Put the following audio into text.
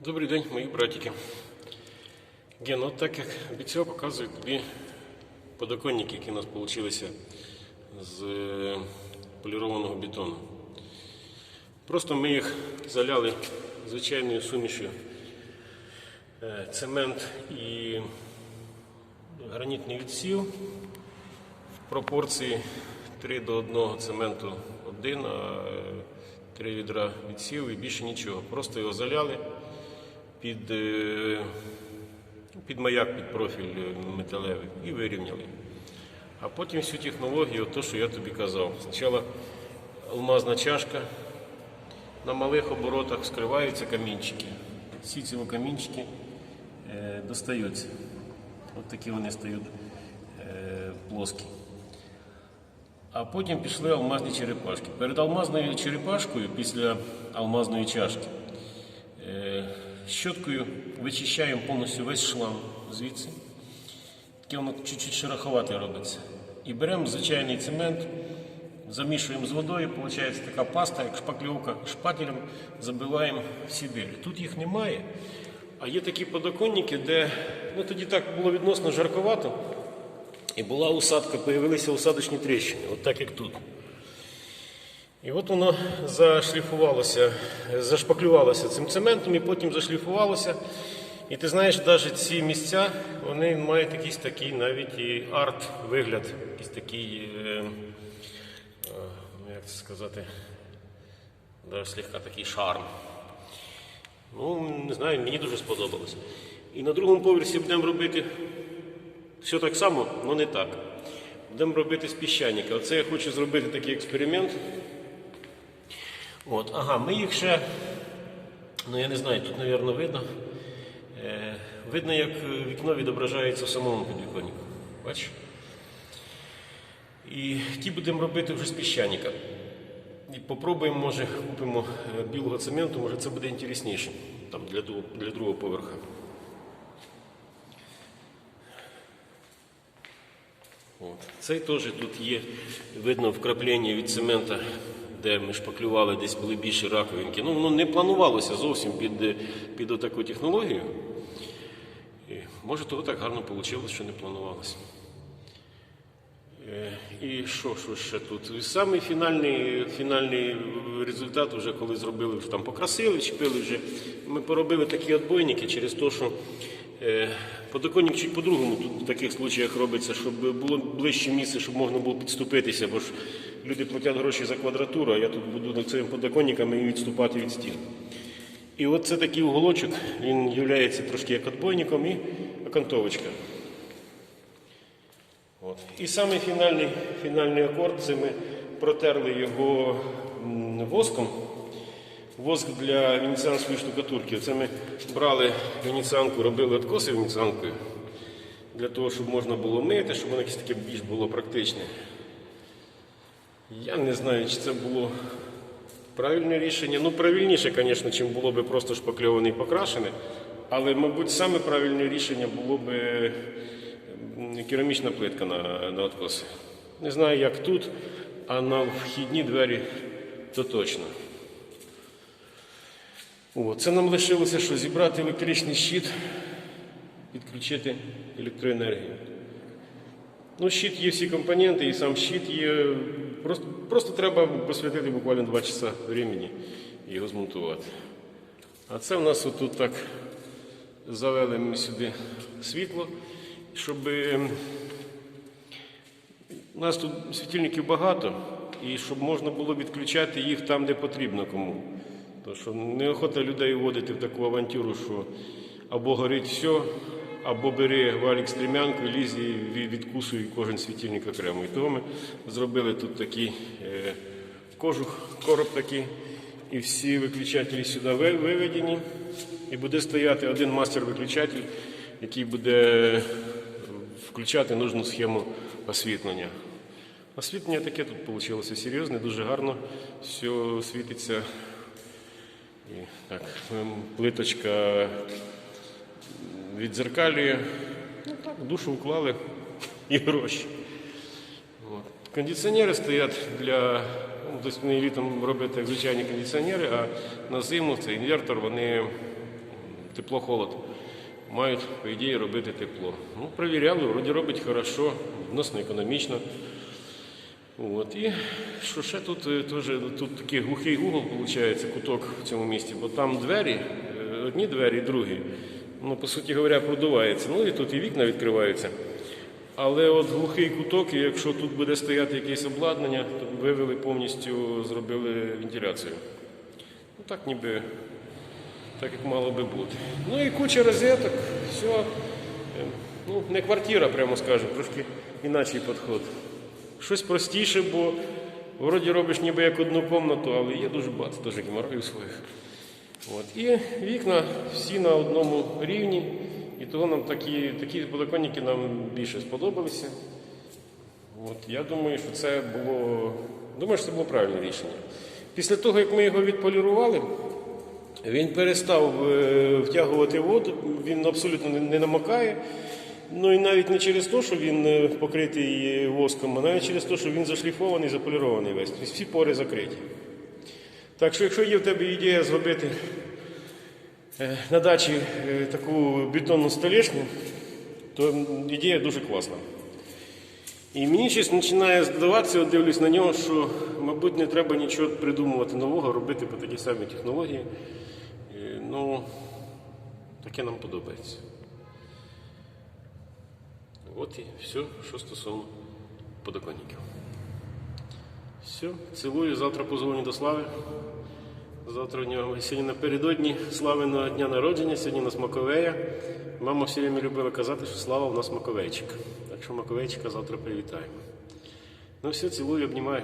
Добрий день, мої братики. Ген, от так як обіцяв, показую тобі подоконники, які у нас вийшли з е, полірованого бетону. Просто ми їх заляли звичайною сумішю е, цемент і гранітний відсів в пропорції 3 до 1 цементу 1, а 3 відра відсів і більше нічого. Просто його заляли під, е, під маяк, під профіль е, металевий і вирівняли. А потім всю технологію, то, що я тобі казав. Спочатку алмазна чашка, на малих оборотах скриваються камінчики. Всі ці камінчики е, достаються. От такі вони стають плоскі. А потім пішли алмазні черепашки. Перед алмазною черепашкою, після алмазної чашки, щоткою вичищаємо повністю весь шланг звідси. Таке воно чуть-чуть шероховате робиться. І беремо звичайний цемент, замішуємо з водою, виходить така паста, як шпакльовка, шпателем забиваємо всі дирі. Тут їх немає. А є такі подоконники, де ну, тоді так було відносно жарковато. І була усадка, появилися усадочні тріщини, от так як тут. І от воно зашліфувалося, зашпаклювалося цим цементом і потім зашліфувалося. І ти знаєш, навіть ці місця вони мають якийсь такий навіть і арт-вигляд, якийсь такий, е, е, як це сказати, навіть слегка такий шарм. Ну, не знаю, мені дуже сподобалось. І на другому поверсі будемо робити все так само, але не так. Будемо робити з піщаника. Оце я хочу зробити такий експеримент. От, ага, ми їх ще, ну я не знаю, тут, мабуть, видно. Е, видно, як вікно відображається в самому підвіконнику. Бачиш? І ті будемо робити вже з піщаника. І попробуємо, може, купимо е, білого цементу, може це буде інтересніше там, для, для другого поверха. От. Цей теж тут є, видно вкраплення від цемента, де ми шпаклювали, десь були більші раковинки. Ну, воно не планувалося зовсім під, під отаку технологію. І, може, того так гарно вийшло, що не планувалося. Е, І що, що ще тут? І Самий фінальний, фінальний результат, вже коли зробили, там покрасили, чіпили вже. Ми поробили такі отбойники через те, що е, подоконник чуть по-другому тут в таких случаях робиться, щоб було ближче місце, щоб можна було підступитися, бо ж люди платять гроші за квадратуру, а я тут буду над цими подоконниками і відступати від стін. І от це такий уголочок, він є трошки як отбойником і окантовочка. От. І саме фінальний, фінальний акорд це ми протерли його воском. Воск для венеціанської штукатурки. Це ми брали венеціанку, робили откоси венеціанкою, для того, щоб можна було мити, щоб воно якесь таке більш було практичне. Я не знаю, чи це було правильне рішення. Ну, правильніше, звісно, чим було б просто шпакльоване і покрашене. Але, мабуть, саме правильне рішення було б керамічна плитка на, на откоси. Не знаю, як тут, а на вхідні двері то точно. О, це нам лишилося, що зібрати електричний щит, підключити електроенергію. Ну, щит є всі компоненти, і сам щит є. Просто, просто треба посвятити буквально 2 часа времени і його змонтувати. А це в нас отут так завели ми сюди світло, щоб ем, у нас тут світильників багато, і щоб можна було відключати їх там, де потрібно кому. Тому що неохота людей вводити в таку авантюру, що або горить все, або бери валік стрімянку, лізь і відкусуй кожен світильник окремо. І того ми зробили тут такий е, кожух, короб такий, і всі виключателі сюди виведені. І буде стояти один мастер-виключатель, який буде включати нужну схему освітлення. Освітлення таке тут вийшло серйозне, дуже гарно, все світиться. І так, ем, плиточка відзеркалює. Ну так, душу вклали і гроші. От. Кондиціонери стоять для. Ну, тобто вони літом роблять як звичайні кондиціонери, а на зиму це інвертор, вони тепло-холод. Мають, по ідеї, робити тепло. Ну, перевіряли, вроді робить хорошо, відносно економічно. От. І що ще тут е, теж тут такий глухий угол, виходить, куток в цьому місті, бо там двері, е, одні двері, другі. Ну, по суті говоря, продувається. Ну і тут і вікна відкриваються. Але от глухий куток, і якщо тут буде стояти якесь обладнання, то вивели повністю, зробили вентиляцію. Ну так ніби так як мало би бути. Ну і куча розеток, все. Ну, не квартира, прямо скажемо, трошки інакший підход. Щось простіше, бо вроді робиш ніби як одну кімнату, але є дуже багато теж геморроїв своїх. От. І вікна всі на одному рівні. І того нам такі, такі подоконники нам більше сподобалися. От. Я думаю, що це було. Думаю, що це було правильне рішення. Після того, як ми його відполірували, він перестав е, втягувати воду, він абсолютно не, намокає. Ну і навіть не через те, що він е, покритий воском, а навіть через те, що він зашліфований, заполірований весь. Всі пори закриті. Так що, якщо є в тебе ідея зробити е, на дачі е, таку бетонну столешню, то ідея дуже класна. І мені щось починає здаватися, от дивлюсь на нього, що, мабуть, не треба нічого придумувати нового, робити по такій самій технології. Е, Ну, таке нам подобається. От і все, що стосовно подоконників. Все, цілую, завтра позвоню до Слави. Завтра у нього сьогодні напередодні Славиного дня народження, сьогодні у нас Маковея. Мама все время любила казати, що Слава у нас Маковейчик. Так що Маковейчика завтра привітаємо. Ну все, цілую, обнімаю.